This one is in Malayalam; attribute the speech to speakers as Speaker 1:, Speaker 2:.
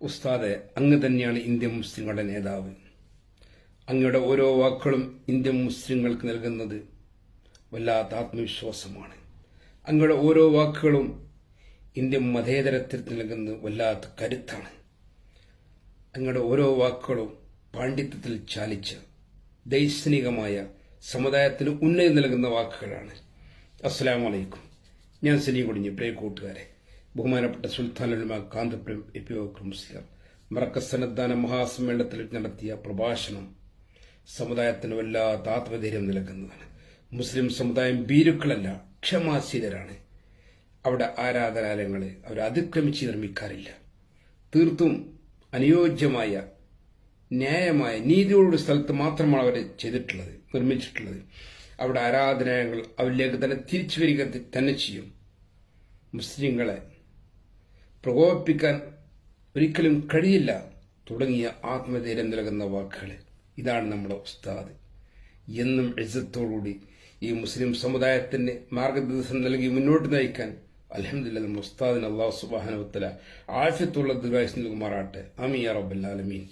Speaker 1: ഉസ്താദെ അങ്ങ് തന്നെയാണ് ഇന്ത്യൻ മുസ്ലിങ്ങളുടെ നേതാവ്. അങ്ങയുടെ ഓരോ വാക്കുകളും ഇന്ത്യൻ മുസ്ലിങ്ങൾക്ക് നൽകുന്നത് വല്ലാത്ത ആത്മവിശ്വാസമാണ്. അങ്ങയുടെ ഓരോ വാക്കുകളും ഇന്ത്യൻ മതേതരത്തിൽ നൽകുന്നത് വല്ലാത്ത കരുത്താണ്. അങ്ങയുടെ ഓരോ വാക്കുകളും പാണ്ഡിത്യത്തിൽ ചാലിച്ച ദൈക്ഷണികമായ സമുദായത്തിന് ഉന്നതി നൽകുന്ന വാക്കുകളാണ്. അസ്സാം വലൈക്കും ഞാൻ സലീം കുടിഞ്ഞ് പ്രിയ കൂട്ടുകാരെ ബഹുമാനപ്പെട്ട സുൽത്താൻ കാന്തപുരം എപ്പിയോക്കർ മുസ്ലിം മറക്കസ് സന്നദ്ധാന മഹാസമ്മേളനത്തിൽ നടത്തിയ പ്രഭാഷണം സമുദായത്തിന് വല്ലാത്ത ആത്മധൈര്യം നൽകുന്നതാണ്. മുസ്ലിം സമുദായം ഭീരുക്കളല്ല ക്ഷമാശീലരാണ് അവിടെ ആരാധനാലയങ്ങളെ അവർ അതിക്രമിച്ച് നിർമ്മിക്കാറില്ല. തീർത്തും അനുയോജ്യമായ ന്യായമായ നീതിയോടുള്ള സ്ഥലത്ത് മാത്രമാണ് അവർ ചെയ്തിട്ടുള്ളത് നിർമ്മിച്ചിട്ടുള്ളത്. അവിടെ ആരാധനാലയങ്ങൾ അവരിലേക്ക് തന്നെ തിരിച്ചു വരിക തന്നെ ചെയ്യും. മുസ്ലിങ്ങളെ പ്രകോപിപ്പിക്കാൻ ഒരിക്കലും കഴിയില്ല. തുടങ്ങിയ ആത്മധൈര്യം നൽകുന്ന വാക്കുകൾ. ഇതാണ് നമ്മുടെ ഉസ്താദ്. എന്നും എഴുത്തോടുകൂടി ഈ മുസ്ലിം സമുദായത്തിന് മാർഗനിർദ്ദേശം നൽകി മുന്നോട്ട് നയിക്കാൻ അലഹമില്ല നമ്മുടെ ഉസ്താദിന് അള്ളാഹു സുബാനുത്തല ആഫ്യത്തുള്ള ദുരാശ് നൽകുമാറാട്ടെ അമീ റബ്ബല്ലാലമീൻ